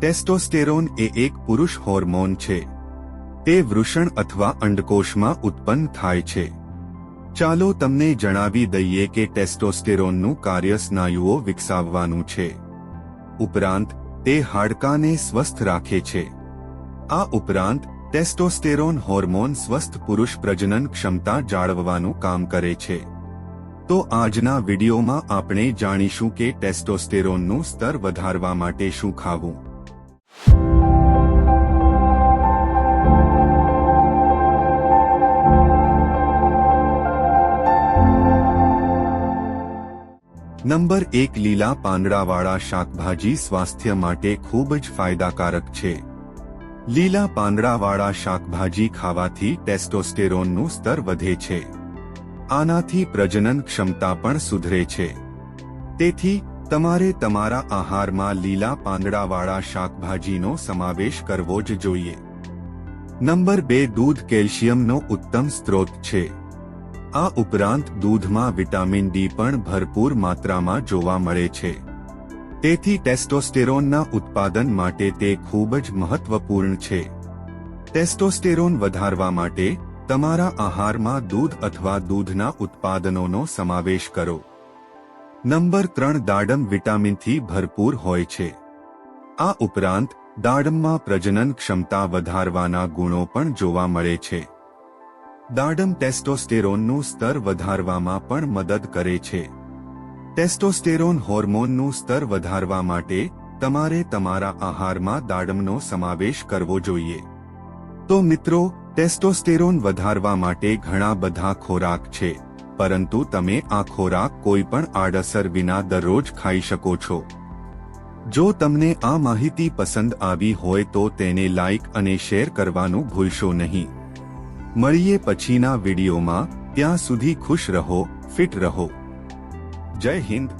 Testosterone એ એક પુરુષ hormone છે. તે વૃષણ અથવા અંડકોશમાં ઉત્પન્ન થાય છે. ચાલો તમને જણાવી દઈએ કે ટેસ્ટોસ્ટેરોનનું કાર્ય સ્નાયુઓ વિકસાવવાનું છે. ઉપરાંત, તે હાડકાને સ્વસ્થ રાખે છે. આ ઉપરાંત ટેસ્ટોસ્ટેરોન હોર્મોન સ્વસ્થ પુરુષ પ્રજનન ક્ષમતા જાળવવાનું કામ કરે છે. તો આજના વિડીયોમાં આપણે જાણીશું કે ટેસ્ટોસ્ટેરોનનું સ્તર વધારવા માટે શું ખાવું. નંબર એક લીલા પાંદડાવાળા શાકભાજી સ્વાસ્થ્ય માટે ખૂબ જ ફાયદાકારક છે. લીલા પાંદડાવાળા શાકભાજી ખાવાથી ટેસ્ટોસ્ટેરોનનું સ્તર વધે છે. આનાથી પ્રજનન ક્ષમતા પણ સુધરે છે. તેથી, તમારે તમારા આહારમાં લીલા પાંદડાવાળા શાકભાજીનો સમાવેશ કરવો જ જોઈએ. નંબર બે, દૂધ કેલ્શિયમનો ઉત્તમ સ્ત્રોત છે. આ ઉપરાંત દૂધમાં વિટામિન ડી પણ ભરપૂર માત્રામાં જોવા મળે છે. તેથી ટેસ્ટોસ્ટેરોનના ઉત્પાદન માટે તે ખૂબ જ મહત્વપૂર્ણ છે. ટેસ્ટોસ્ટેરોન વધારવા માટે તમારા આહારમાં દૂધ અથવા દૂધના ઉત્પાદનોનો સમાવેશ કરો. નંબર ત્રણ દાડમ વિટામિનથી ભરપૂર હોય છે. આ ઉપરાંત દાડમમાં પ્રજનન ક્ષમતા વધારવાના ગુણો પણ જોવા મળે છે. દાડમ ટેસ્ટોસ્ટેરોનનું સ્તર વધારવામાં પણ મદદ કરે છે. ટેસ્ટોસ્ટેરોન હોર્મોનનું સ્તર વધારવા માટે તમારે તમારા આહારમાં દાડમનો સમાવેશ કરવો જોઈએ. તો મિત્રો, ટેસ્ટોસ્ટેરોન વધારવા માટે ઘણા બધા ખોરાક છે, પરંતુ તમે આ ખોરાક કોઈ પણ આડઅસર વિના દરરોજ ખાઈ શકો છો. જો તમને આ માહિતી પસંદ આવી હોય તો તેને લાઇક અને શેર કરવાનું ભૂલશો નહીં. મળીએ પછીના વિડીયોમાં. ત્યાં સુધી ખુશ રહો ફિટ રહો. જય હિન્દ.